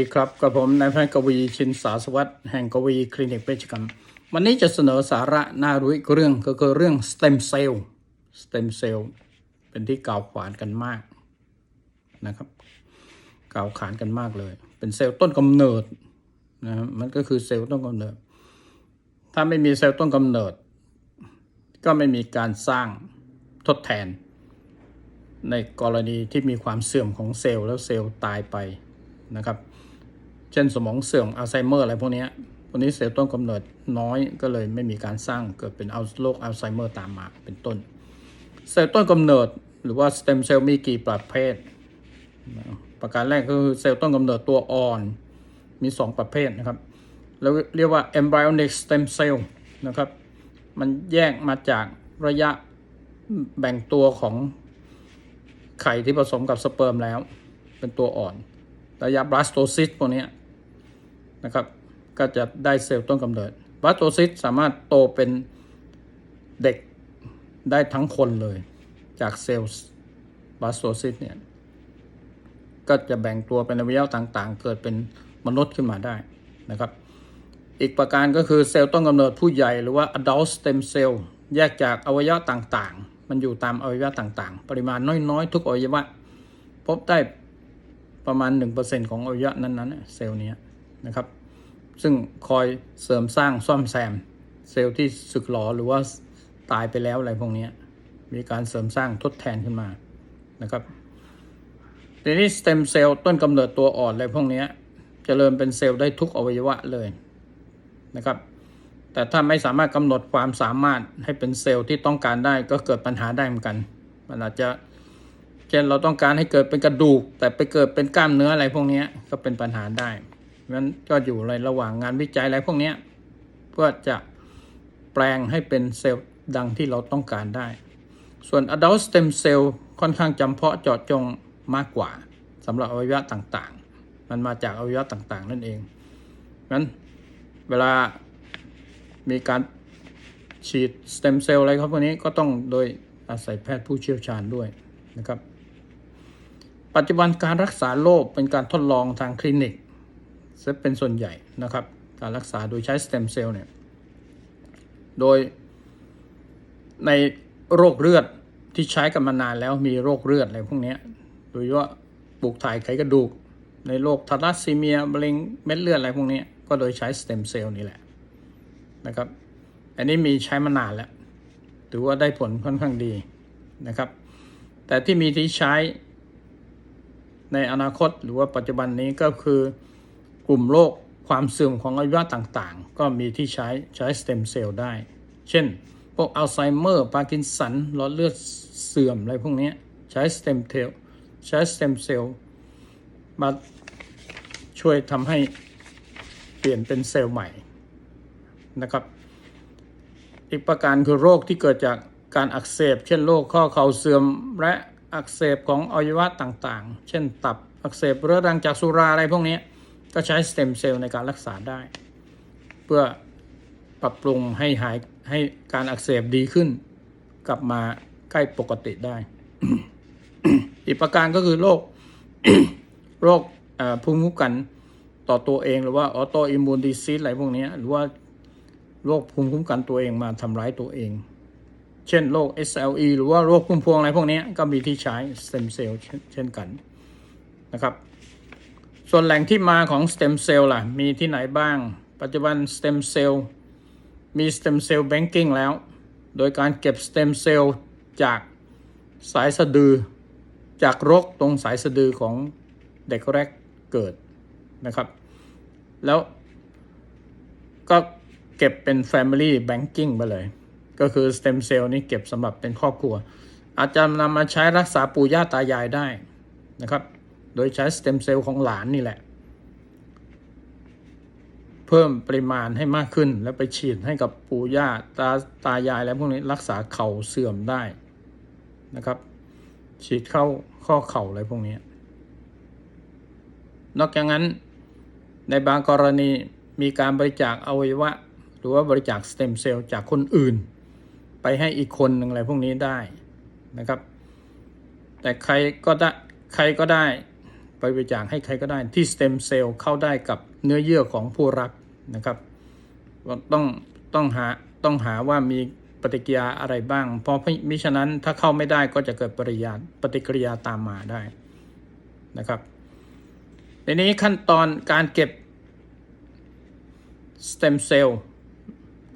ดีครับกับผมนายแพทย์กวีชินสาสวัสดิ์แห่งกวีคลินิกเวชกรรม วันนี้จะเสนอสาระน่ารู้อีกเรื่องก็คือเรื่องสเต็มเซลล์สเต็มเซลล์เป็นที่กล่าวขวานกันมากนะครับ กล่าวขานกันมากเลย เป็นเซลล์ต้นกำเนิดนะมันก็คือเซลล์ต้นกำเนิด ถ้าไม่มีเซลล์ต้นกำเนิด ก็ไม่มีการสร้างทดแทน ในกรณีที่มีความเสื่อมของเซลล์แล้วเซลล์ตายไปนะครับ เช่นสมองเสื่อมอัลไซเมอร์อะไรพวกนี้พวกนี้เซลล์ต้นกำเนิดน้อยก็เลยไม่มีการสร้างเกิดเป็นโรคอัลไซเมอร์ตามมาเป็นต้น เซลล์ต้นกำเนิดหรือว่าสเต็มเซลล์มีกี่ประเภท ประการแรกก็คือเซลล์ต้นกำเนิดตัวอ่อนมี 2 ประเภทนะครับ แล้วเรียกว่า embryonic stem cell นะครับ มันแยกมาจากระยะแบ่งตัวของไข่ที่ผสมกับสเปิร์มแล้ว เป็นตัวอ่อน ระยะบลาสโตซิสพวกนี้ นะครับ ก็จะได้เซลล์ต้นกำเนิดบาสโตซิสสามารถโตเป็นเด็กได้ทั้งคนเลยจากเซลล์บาสโตซิสเนี่ย ก็จะแบ่งตัวเป็นอวัยวะต่างๆ เกิดเป็นมนุษย์ขึ้นมาได้นะครับ อีกประการก็คือเซลล์ต้นกำเนิดผู้ใหญ่หรือว่า adult stem cell แยกจากอวัยวะต่างๆ มันอยู่ตามอวัยวะต่างๆ ปริมาณน้อยๆ ทุกอวัยวะ พบได้ประมาณ 1%ของอวัยวะนั้นๆ เซลล์นี้ นะครับ ซึ่งคอยเสริมสร้างซ่อมแซม เซลล์ที่สึกหรอหรือว่าตายไปแล้วอะไรพวกนี้มีการเสริมสร้างทดแทนขึ้นมานะครับทีนี้สเต็มเซลล์ต้นกำเนิดตัวอ่อนอะไรพวกนี้ยเจริญเป็นเซลล์ได้ทุกอวัยวะเลยนะครับ แต่ถ้าไม่สามารถกำหนดความสามารถให้เป็นเซลล์ที่ต้องการได้ก็เกิดปัญหาได้เหมือนกัน มันอาจจะเช่นเราต้องการให้เกิดเป็นกระดูก แต่ไปเกิดเป็นกล้ามเนื้ออะไรพวกนี้ก็เป็นปัญหาได้ นั้นก็อยู่ในระหว่างงานวิจัยอะไรพวกนี้เพื่อจะแปลงให้เป็นเซลล์ดังที่เราต้องการได้ ส่วน adult stem cell ค่อนข้างจำเพาะเจาะจงมากกว่าสำหรับอวัยวะต่างๆ มันมาจากอวัยวะต่างๆ นั่นเองงั้นเวลามีการฉีดสเต็มเซลล์อะไรครับพวกนี้ก็ต้องโดยอาศัยแพทย์ผู้เชี่ยวชาญด้วยนะครับ ปัจจุบันการรักษาโรคเป็นการทดลองทางคลินิก ซะเป็นส่วนใหญ่นะครับ การรักษาโดยใช้สเต็มเซลล์เนี่ย โดยในโรคเลือดที่ใช้กันมานานแล้วมีโรคเลือดอะไรพวกนี้โดยเฉพาะปลูกถ่ายไขกระดูก ในโรคทารัสซีเมียมะเร็งเม็ดเลือดอะไรพวกนี้ก็โดยใช้สเต็มเซลล์นี่แหละนะครับ อันนี้มีใช้มานานแล้วถือว่าได้ผลค่อนข้างดีนะครับ แต่ที่มีที่ใช้ในอนาคตหรือว่าปัจจุบันนี้ก็คือ กลุ่มโรคความเสื่อมของอวัยวะต่างๆ ก็มีที่ใช้ใช้สเต็มเซลล์ได้ เช่น พวกอัลไซเมอร์ปาร์กินสันหลอดเลือดเสื่อมอะไรพวกนี้ใช้สเต็มเซลล์ใช้สเต็มเซลล์มาช่วยทำให้เปลี่ยนเป็นเซลล์ใหม่นะครับ อีกประการคือโรคที่เกิดจากการอักเสบ เช่นโรคข้อเข่าเสื่อมและอักเสบของอวัยวะต่างๆ เช่นตับอักเสบเรื้อรังจากสุราอะไรพวกนี้ ก็ใช้สเต็มเซลล์ในการรักษาได้ เพื่อปรับปรุงให้หายให้การอักเสบดีขึ้น กลับมาใกล้ปกติได้ อีกประการก็คือโรคโรคภูมิคุ้มกันต่อตัวเองหรือว่าออโตอิมมูนดิซีสอะไรพวกนี้หรือว่าโรคภูมิคุ้มกันตัวเองมาทำร้ายตัวเอง เช่นโรค SLE หรือว่าโรคพุ่มพวงอะไรพวกนี้ก็มีที่ใช้สเต็มเซลล์เช่นกันนะครับ ส่วนแหล่งที่มาของสเต็มเซลล์ล่ะ มีที่ไหนบ้าง ปัจจุบันสเต็มเซลล์มีสเต็มเซลล์แบงกิ้งแล้ว โดยการเก็บสเต็มเซลล์จากสายสะดือ จากรกตรงสายสะดือของเด็กแรกเกิดนะครับ แล้วก็เก็บเป็น Family Banking ไปเลย ก็คือสเต็มเซลล์นี้เก็บสำหรับเป็นครอบครัว อาจจะนำมาใช้รักษาปู่ย่าตายายได้นะครับ โดยใช้สเต็มเซลล์ของหลานนี่แหละ เพิ่มปริมาณให้มากขึ้น แล้วไปฉีดให้กับปู่ย่าตาตายายแล้วพวกนี้รักษาเข่าเสื่อมได้นะครับ ฉีดเข้าข้อเข่าอะไรพวกนี้ นอกจากนั้นในบางกรณีมีการบริจาคอวัยวะ หรือว่าบริจาคสเต็มเซลล์จากคนอื่น ไปให้อีกคนหนึ่งอะไรพวกนี้ได้นะครับ แต่ใครก็ได้ใครก็ได้ ไปบริจาคให้ใครก็ได้ที่สเต็มเซลล์เข้าได้กับเนื้อเยื่อของผู้รับนะครับต้องต้องหาต้องหาว่ามีปฏิกิริยาอะไรบ้าง เพราะมิฉะนั้นถ้าเข้าไม่ได้ก็จะเกิดปริยาปฏิกิริยาตามมาได้นะครับทีนี้ขั้นตอนการเก็บสเต็มเซลล์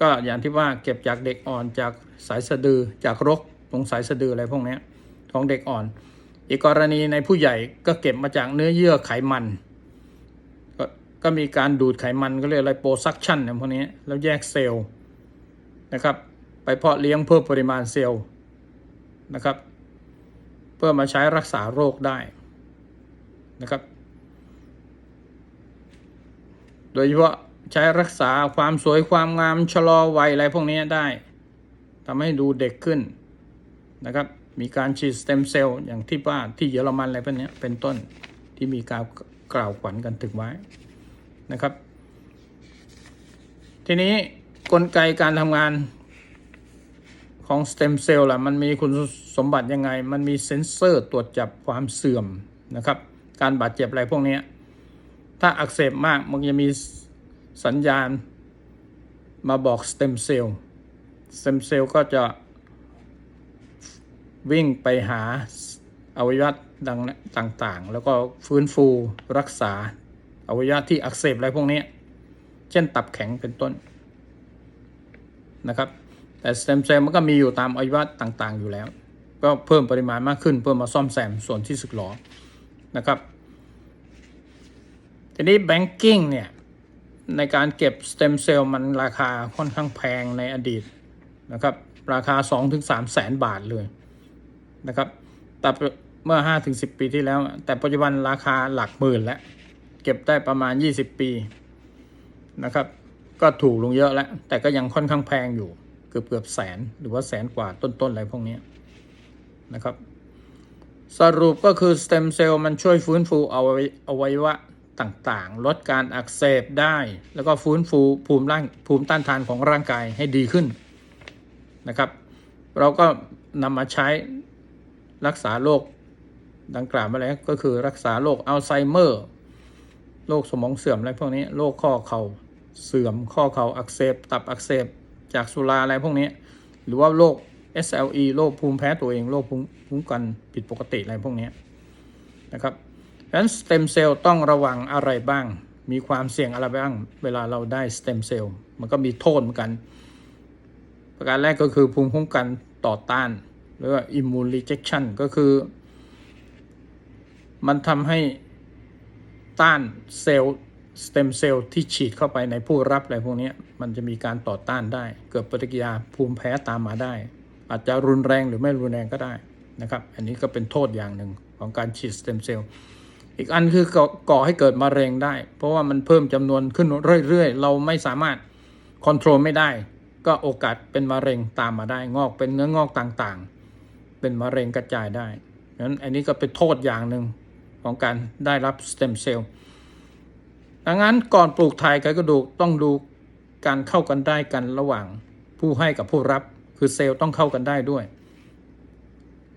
ก็อย่างที่ว่าเก็บจากเด็กอ่อนจากสายสะดือจากรกตรงสายสะดืออะไรพวกนี้ของเด็กอ่อน อีกกรณีในผู้ใหญ่ก็เก็บมาจากเนื้อเยื่อไขมันกก็มีการดูดไขมันก็เรียกอะไรโปรซักชันนี่ยพวกนี้แล้วแยกเซลล์นะครับ ไปเพาะเลี้ยงเพิ่มปริมาณเซลล์นะครับ เพื่อมาใช้รักษาโรคได้นะครับ โดยเฉพาะใช้รักษาความสวยความงามชะลอวัยอะไรพวกนี้ได้ทำให้ดูเด็กขึ้นนะครับ มีการฉีดสเต็มเซลล์อย่างที่ว่าที่เยอรมันอะไรพวกนี้เป็นต้นที่มีการกล่าวขวัญกันถึงไว้นะครับ ทีนี้กลไกการทำงานของสเต็มเซลล์ล่ะมันมีคุณสมบัติยังไง มันมีเซ็นเซอร์ตรวจจับความเสื่อมนะครับ การบาดเจ็บอะไรพวกนี้ถ้าอักเสบมากมันจะมีสัญญาณมาบอกสเต็มเซลล์สเต็มเซลล์ก็จะ วิ่งไปหาอวัยวะดังต่างๆ แล้วก็ฟื้นฟูรักษาอวัยวะที่อักเสบอะไรพวกนี้ เช่นตับแข็งเป็นต้นนะครับ แต่สเต็มเซลล์มันก็มีอยู่ตามอวัยวะต่างๆ อยู่แล้ว ก็เพิ่มปริมาณมากขึ้นเพื่อมาซ่อมแซมส่วนที่สึกหรอนะครับ ทีนี้แบงกิ้งเนี่ย ในการเก็บสเต็มเซลล์มันราคาค่อนข้างแพงในอดีตนะครับ ราคา 2-3 แสนบาทเลย นะครับ แต่เมื่อ 5-10 ปีที่แล้ว แต่ปัจจุบันราคาหลักหมื่นแล้ว เก็บได้ประมาณ 20 ปีนะครับ ก็ถูกลงเยอะแล้ว แต่ก็ยังค่อนข้างแพงอยู่ เกือบเกือบแสนหรือว่าแสนกว่าต้นๆอะไรพวกนี้นะครับ สรุปก็คือสเต็มเซลล์มันช่วยฟื้นฟูอวัยวะต่างๆ ลดการอักเสบได้ แล้วก็ฟื้นฟูภูมิร่างภูมิต้านทานของร่างกายให้ดีขึ้นนะครับ เราก็นำมาใช้ รักษาโรคดังกล่าวมาแล้วก็คือรักษาโรคอัลไซเมอร์ โรคสมองเสื่อมอะไรพวกนี้ โรคข้อเข่าเสื่อม ข้อเข่าอักเสบ ตับอักเสบ จากสุราอะไรพวกนี้ หรือว่าโรค SLE โรคภูมิแพ้ตัวเอง โรคภูมิคุ้มกันผิดปกติอะไรพวกนี้นะครับดังนั้นสเต็มเซลล์ต้องระวังอะไรบ้าง มีความเสี่ยงอะไรบ้าง เวลาเราได้สเต็มเซลล์ มันก็มีโทษเหมือนกัน ประการแรกก็คือภูมิคุ้มกันต่อต้าน หรือว่า immune rejection ก็คือ มันทำให้ต้านเซลล์สเต็มเซลล์ที่ฉีดเข้าไปในผู้รับอะไรพวกนี้มันจะมีการต่อต้านได้ เกิดปฏิกิริยาภูมิแพ้ตามมาได้ อาจจะรุนแรงหรือไม่รุนแรงก็ได้นะครับ อันนี้ก็เป็นโทษอย่างหนึ่งของการฉีดสเต็มเซลล์อีกอันคือก่อให้เกิดมะเร็งได้ เพราะว่ามันเพิ่มจำนวนขึ้นเรื่อยๆ เราไม่สามารถคอนโทรลไม่ได้ ก็โอกาสเป็นมะเร็งตามมาได้ งอกเป็นเนื้องอกต่างๆ เป็นมะเร็งกระจายได้นั้นอันนี้ก็เป็นโทษอย่างหนึ่งของการได้รับสเต็มเซลล์ดังนั้นก่อนปลูกถ่ายไขกระดูกต้องดูการเข้ากันได้กันระหว่างผู้ให้กับผู้รับ คือเซลล์ต้องเข้ากันได้ด้วย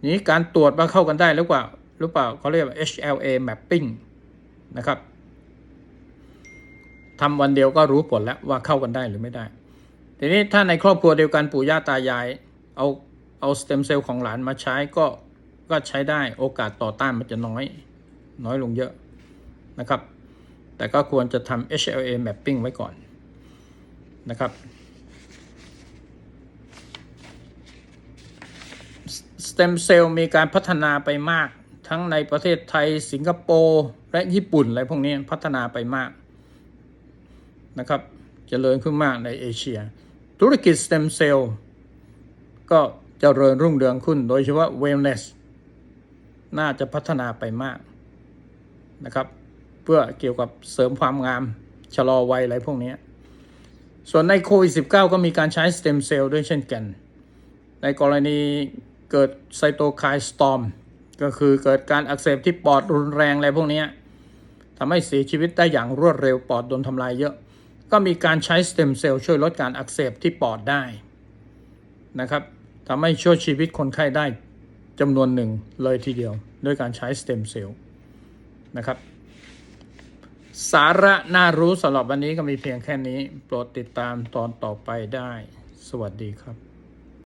นี้การตรวจว่าเข้ากันได้หรือเปล่าหรือเปล่าเขาเรียกว่า HLA mapping นะครับทำวันเดียวก็รู้ผลแล้วว่าเข้ากันได้หรือไม่ได้ ทีนี้ถ้าในครอบครัวเดียวกันปู่ย่าตายายเอา เอาสเต็มเซลล์ของหลานมาใช้ก็ก็ใช้ได้โอกาสต่อต้านมันจะน้อย น้อยลงเยอะนะครับ แต่ก็ควรจะทำ HLA mapping ไว้ก่อนนะครับสเต็มเซลล์มีการพัฒนาไปมาก ทั้งในประเทศไทยสิงคโปร์และญี่ปุ่นอะไรพวกนี้พัฒนาไปมากนะครับจเจริญขึ้นมากในเอเชีย ธุรกิจสเต็มเซลล์ก็ จเจริญรุ่งเรืองขึ้น โดยเฉพาะเวลเนสน่าจะพัฒนาไปมากนะครับ เพื่อเกี่ยวกับเสริมความงาม ชะลอวัยอะไรพวกนี้ ส่วนในโควิด -19 ก็มีการใช้สเต็มเซลล์ด้วยเช่นกัน ในกรณีเกิดไซโตไคน์สตอมก็คือเกิดการอักเสบที่ปอดรุนแรงอะไรพวกนี้ทำให้เสียชีวิตได้อย่างรวดเร็วปอดโดนทำลายเยอะ ก็มีการใช้สเต็มเซลล์ช่วยลดการอักเสบที่ปอดได้นะครับ ทำให้ช่วยชีวิตคนไข้ได้จำนวนหนึ่งเลยทีเดียว ด้วยการใช้สเต็มเซลล์นะครับ สาระน่ารู้สำหรับวันนี้ก็มีเพียงแค่นี้ โปรดติดตามตอนต่อไปได้ สวัสดีครับ